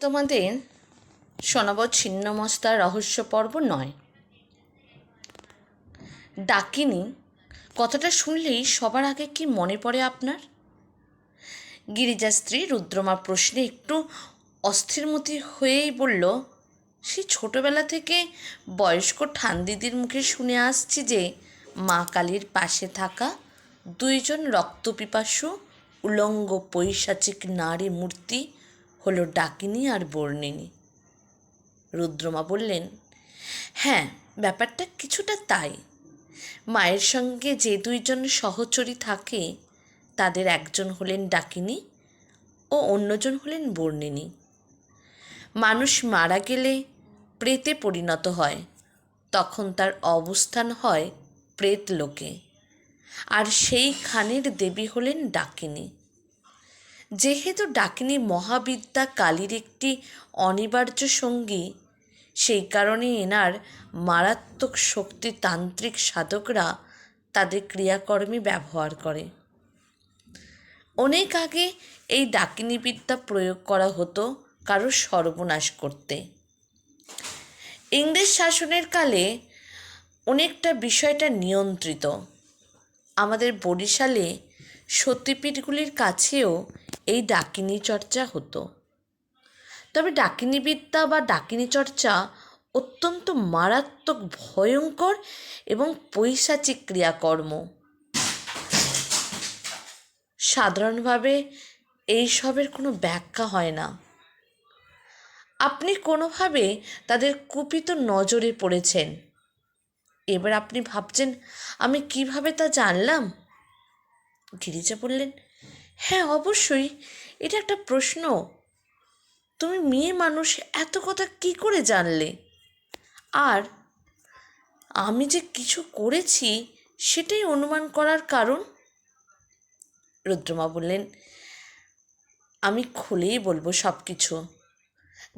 তোমাদের শোনাব ছিন্নমস্তার রহস্য পর্ব নয়। ডাকিনি, কথাটা শুনলেই সবার আগে কি মনে পড়ে আপনার? গিরিজা স্ত্রী রুদ্রমা প্রশ্নে একটু অস্থিরমতি হয়েই বলল, সে ছোটবেলা থেকে বয়স্ক ঠান্দিদির মুখে শুনে আসছি যে মা কালীর পাশে থাকা দুইজন রক্তপিপাসু, উলঙ্গ পৈশাচিক নারী মূর্তি হলো ডাকিনী আর বর্ণিনী। রুদ্রমা বললেন হ্যাঁ ব্যাপারটা কিছুটা তাই। মায়ের সঙ্গে যে দুইজন সহচরী থাকে, তাদের একজন হলেন ডাকিনী ও অন্যজন হলেন বর্ণিনী। মানুষ মারা গেলে প্রেতে পরিণত হয়, তখন তার অবস্থান হয় প্রেত লোকে। আর সেইখানের দেবী হলেন ডাকিনী। যেহেতু ডাকিনী মহাবিদ্যা কালীর একটি অনিবার্য সঙ্গী, সেই কারণে এনার মারাত্মক শক্তি তান্ত্রিক সাধকরা তাদের ক্রিয়াকর্মে ব্যবহার করে। অনেক আগে এই ডাকিনী বিদ্যা প্রয়োগ করা হতো কারোর সর্বনাশ করতে। ইংরেজ শাসনের কালে অনেকটা বিষয়টা নিয়ন্ত্রিত। আমাদের বরিশালে সতীপীঠগুলির কাছেও এই ডাকিনী চর্চা হতো। তবে ডাকিনী বিদ্যা বা ডাকিনী চর্চা অত্যন্ত মারাত্মক, ভয়ঙ্কর এবং পৈশাচিক ক্রিয়াকর্ম। সাধারণভাবে এইসবের কোনো ব্যাখ্যা হয় না। আপনি কোনোভাবে তাদের কুপিত নজরে পড়েছেন। এবার আপনি ভাবছেন, আমি কীভাবে তা জানলাম? গিরিজা বললেন হ্যাঁ অবশ্যই। এটা একটা প্রশ্ন। তুমি মেয়ে মানুষ, এত কথা কি করে জানলে? আর আমি যে কিছু করেছি, সেটাই অনুমান করার কারণ? রুদ্রমা বললেন, আমি খুলেই বলব সব কিছু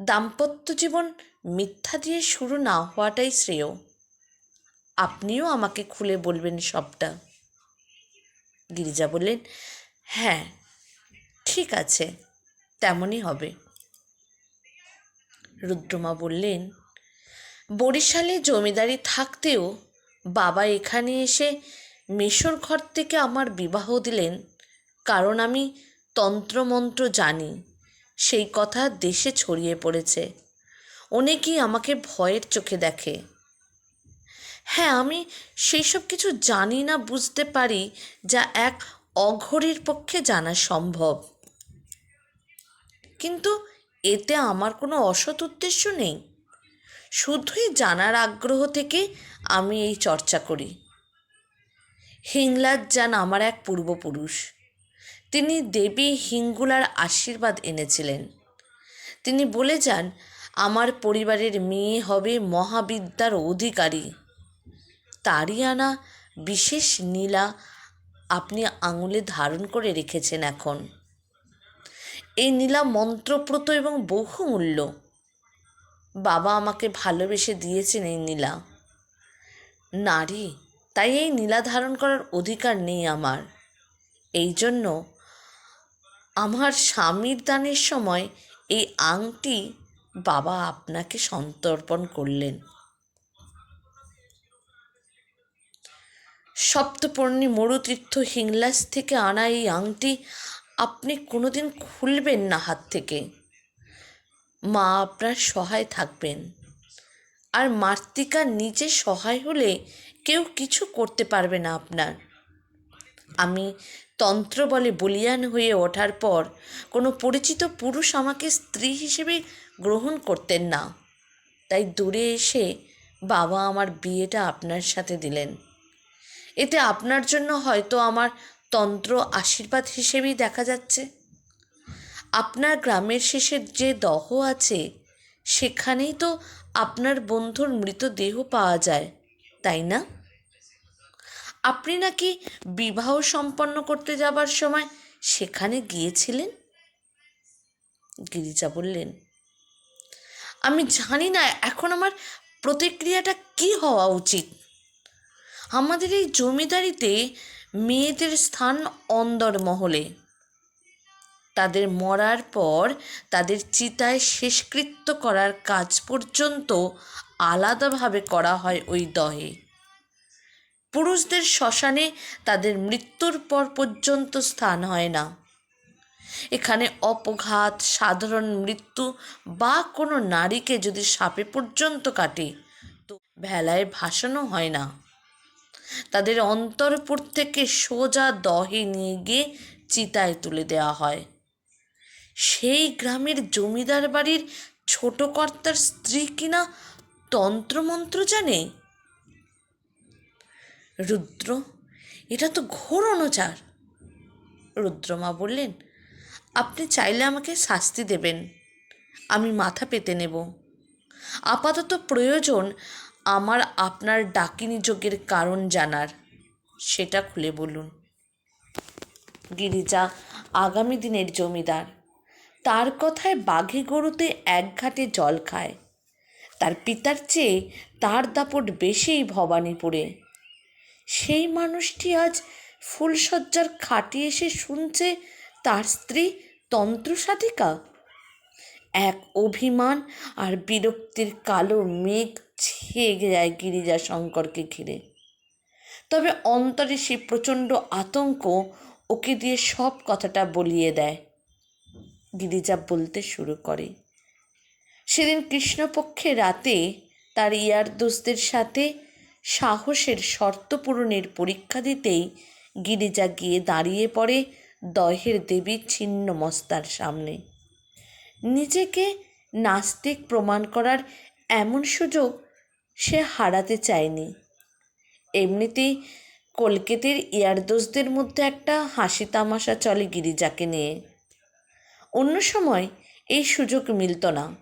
দাম্পত্য জীবন মিথ্যা দিয়ে শুরু না হওয়াটাই শ্রেয়। আপনিও আমাকে খুলে বলবেন সবটা। গিরিজা বললেন হ্যাঁ ঠিক আছে, তেমনই হবে। রুদ্রমা বললেন, বরিশালে জমিদারি থাকতেও বাবা এখানে এসে মেশর ঘর থেকে আমার বিবাহ দিলেন, কারণ আমি তন্ত্রমন্ত্র জানি, সেই কথা দেশে ছড়িয়ে পড়েছে। অনেকেই আমাকে ভয়ের চোখে দেখে। হ্যাঁ আমি সেই সব কিছু জানি না, বুঝতে পারি যা এক অঘরীর পক্ষে জানা সম্ভব। কিন্তু এতে আমার কোনো অসৎ উদ্দেশ্য নেই। শুধুই জানার আগ্রহ থেকে আমি এই চর্চা করি। হিংলাজ যান আমার এক পূর্বপুরুষ। তিনি দেবী হিঙ্গুলার আশীর্বাদ এনেছিলেন। তিনি বলে যান, আমার পরিবারের মেয়ে হবে মহাবিদ্যার অধিকারী। তারই আনা বিশেষ নীলা আপনি আঙুলে ধারণ করে রেখেছেন এখন। এই নীলা মন্ত্রপ্রত এবং বহুমূল্য। বাবা আমাকে ভালোবেসে দিয়েছেন এই নীলা। নারী তাই এই নীলা ধারণ করার অধিকার নেই আমার। এই জন্য আমার স্বামীর দানের সময় এই আংটি বাবা আপনাকে সন্তর্পণ করলেন। সপ্তপর্ণী মরুতীর্থ হিংলাস থেকে আনা এই আংটি আপনি কোনোদিন খুলবেন না হাত থেকে। মা আপনার সহায় থাকবেন। আর মার্তিকা নিজে সহায় হলে কেউ কিছু করতে পারবে না আপনার। আমি তন্ত্র বলে বলিয়ান হয়ে ওঠার পর কোনো পরিচিত পুরুষ আমাকে স্ত্রী হিসেবে গ্রহণ করতেন না। তাই দূরে এসে বাবা আমার বিয়েটা আপনার সাথে দিলেন। এতে আপনার জন্য হয়তো আমার তন্ত্র আশীর্বাদ হিসেবেই দেখা যাচ্ছে। আপনার গ্রামের শেষের যে দহ আছে, সেখানেই তো আপনার বন্ধুর মৃতদেহ পাওয়া যায়, তাই না? আপনি নাকি বিবাহ সম্পন্ন করতে যাবার সময় সেখানে গিয়েছিলেন? গিরিজা বললেন, আমি জানি না, এখন আমার প্রতিক্রিয়াটা কি হওয়া উচিত? আমাদের এই জমিদারিতে মেয়েদের স্থান অন্দর মহলে তাদের মরার পর তাদের চিতায় শেষকৃত্য করার কাজ পর্যন্ত আলাদাভাবে করা হয় ওই দহে। পুরুষদের শ্মশানে তাদের মৃত্যুর পর পর্যন্ত স্থান হয় না। এখানে অপঘাত, সাধারণ মৃত্যু বা কোনো নারীকে যদি সাপে পর্যন্ত কাটে, তো ভেলায় ভাসানো হয় না। তাদের অন্তরপুর থেকে সোজা দহে নিয়ে গিয়ে চিতায় তুলে দেওয়া হয়। সেই গ্রামের জমিদার বাড়ির ছোট কর্তার স্ত্রী কিনা তন্ত্রমন্ত্র জানে? রুদ্র, এটা তো ঘোর অনাচার। রুদ্রমা বললেন, আপনি চাইলে আমাকে শাস্তি দেবেন। আমি মাথা পেতে নেব। আপাতত প্রয়োজন আমার আপনার ডাকিনী যোগের কারণ জানার। সেটা খুলে বলুন। গিরিজা, আগামী দিনের জমিদার, তার কথায় বাঘে গরুতে এক ঘাটে জল খায়। তার পিতার চেয়ে তার দাপট বেশিই ভবানীপুরে। সেই মানুষটি আজ ফুলশয্যার খাটে এসে শুনছে তার স্ত্রী তন্ত্রসাধিকা। এক অভিমান আর বিরক্তির কালো মেঘ ছেয়ে যায় গিরিজা শঙ্করকে ঘিরে। তবে অন্তরে সে প্রচণ্ড আতঙ্ক ওকে দিয়ে সব কথাটা বলিয়ে দেয়। গিরিজা বলতে শুরু করে। সেদিন কৃষ্ণপক্ষে রাতে তার ইয়ার দোস্তের সাথে সাহসের শর্ত পূরণের পরীক্ষা দিতেই গিরিজা গিয়ে দাঁড়িয়ে পড়ে দহের দেবী ছিন্ন মস্তার সামনে। নিজেকে নাস্তিক প্রমাণ করার এমন সুযোগ সে হারাতে চায়নি। এমনিতেই কলকেতের ইয়ারদোসদের মধ্যে একটা হাসি তামাশা চলে গিরিজাকে নিয়ে। অন্য সময় এই সুযোগ মিলত না।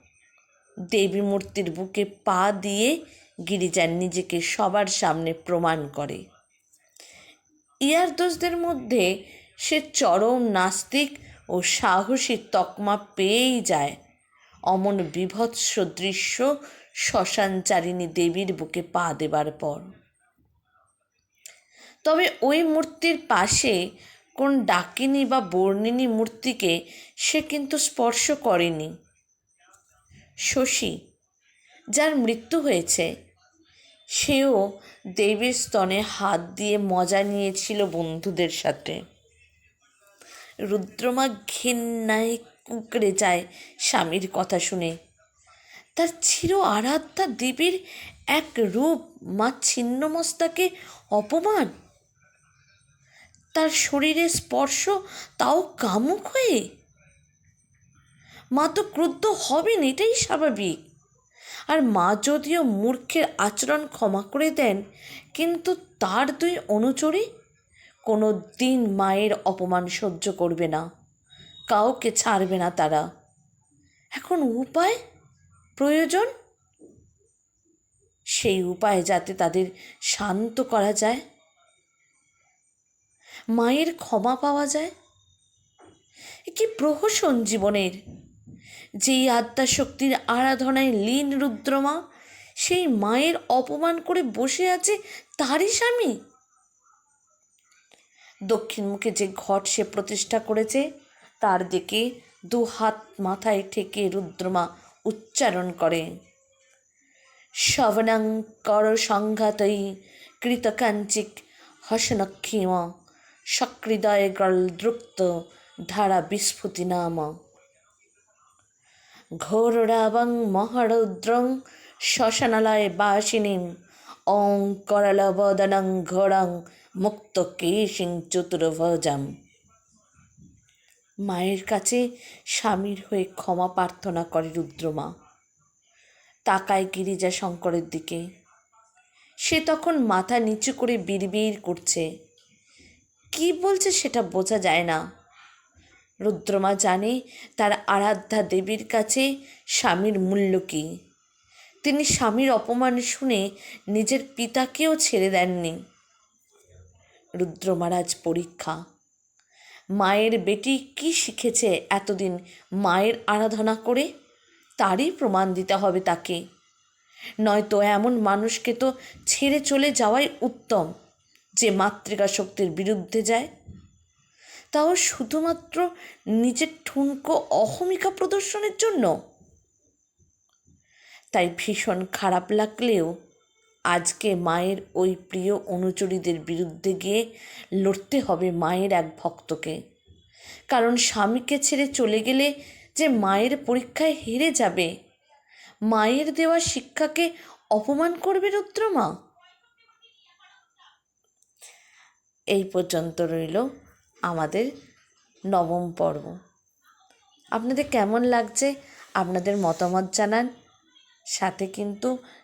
দেবী মূর্তির বুকে পা দিয়ে গিরিজার নিজেকে সবার সামনে প্রমাণ করে। ইয়ারদোসদের মধ্যে সে চরম নাস্তিক ও সাহসী তকমা পেয়েই যায়। অমন বিভৎস দৃশ্য শ্মশানচারিণী দেবীর বুকে পা দেবার পর। তবে ওই মূর্তির পাশে কোন ডাকিনী বা বর্ণিনী মূর্তিকে সে কিন্তু স্পর্শ করেনি। শশী, যার মৃত্যু হয়েছে, সেও দেবীর স্তনে হাত দিয়ে মজা নিয়েছিল বন্ধুদের সাথে। রুদ্রমা ঘেন্নায় কুঁকড়ে যায় স্বামীর কথা শুনে। তার চির আরাধ্যা দেবীর এক রূপ, মা ছিন্নমস্তাকে অপমান। তার শরীরে স্পর্শ, তাও কামুক হয়ে। মা তো ক্রুদ্ধ হবেন, এটাই স্বাভাবিক। আর মা যদিও মূর্খের আচরণ ক্ষমা করে দেন, কিন্তু তার দুই অনুচরী কোনো দিন মায়ের অপমান সহ্য করবে না। কাউকে ছাড়বে না তারা। এখন উপায়? প্রয়োজন? সেই উপায় যাতে তাদের শান্ত করা যায়। মায়ের ক্ষমা পাওয়া যায়? কি প্রহসন জীবনের? যেই আত্মাশক্তির আরাধনায় লীন রুদ্রমা, সেই মায়ের অপমান করে বসে আছে তারই স্বামী? দক্ষিণমুখে যে ঘট সে প্রতিষ্ঠা করেছে, তার দিকে দু হাত মাথায় ঠেকে রুদ্রমা উচ্চারণ করে। শবনাং কর সংঘাতই কৃতকাঞ্চিক হসনক্ষিম, সক্রিদয় দ্রুক্ত ধারা বিস্ফুতি নাম। ঘোররাবং মহরৌদ্রং শ্মশানালয় বাসিনীম ওং করলবদনং ঘোরং মুক্ত কেশিং চতুর্ভজাম। মায়ের কাছে স্বামীর হয়ে ক্ষমা প্রার্থনা করে রুদ্রমা। তাকায় গিরিজা শঙ্করের দিকে। সে তখন মাথা নিচু করে বিড়বিড় করছে। কি বলছে সেটা বোঝা যায় না। রুদ্রমা জানে তার আরাধ্যা দেবীর কাছে স্বামীর মূল্য কী। তিনি স্বামীর অপমান শুনে নিজের পিতাকেও ছেড়ে দেননি। রুদ্রমারাজ পরীক্ষা। মায়ের বেটি কি শিখেছে এতদিন মায়ের আরাধনা করে? তারই প্রমাণ দিতে হবে তাকে। নয়তো এমন মানুষকে তো ছেড়ে চলে যাওয়াই উত্তম, যে মাতৃকা শক্তির বিরুদ্ধে যায়। তাও শুধুমাত্র নিজের ঠুনকো অহমিকা প্রদর্শনের জন্য? তাই ভীষণ খারাপ লাগলেও আজকে মায়ের ওই প্রিয় অনুচরীদের বিরুদ্ধে গিয়ে লড়তে হবে মায়ের এক ভক্তকে। কারণ স্বামীকে ছেড়ে চলে গেলে যে মায়ের পরীক্ষায় হেরে যাবে, মায়ের দেওয়া শিক্ষাকে অপমান করবে রুদ্রমা? এই পর্যন্ত রইল আমাদের নবম পর্ব। আপনাদের কেমন লাগছে? আপনাদের মতামত জানান। সাথে কিন্তু